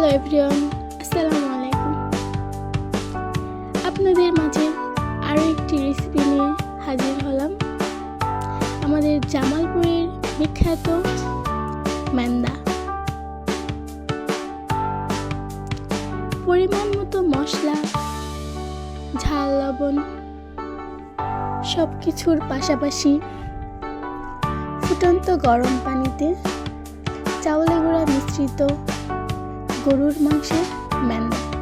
Hello everyone, আসসালামু আলাইকুম। আপনাদের মাঝে আরও একটি রেসিপি নিয়ে হাজির হলাম। আমাদের জামালপুরের বিখ্যাত ম্যান্দা। পরিমাণ মতো মশলা, ঝাল, লবণ সব কিছুর পাশাপাশি ফুটন্ত গরম পানিতে চাউলে গুঁড়া মিশ্রিত গরুর মাংসের ম্যান্দা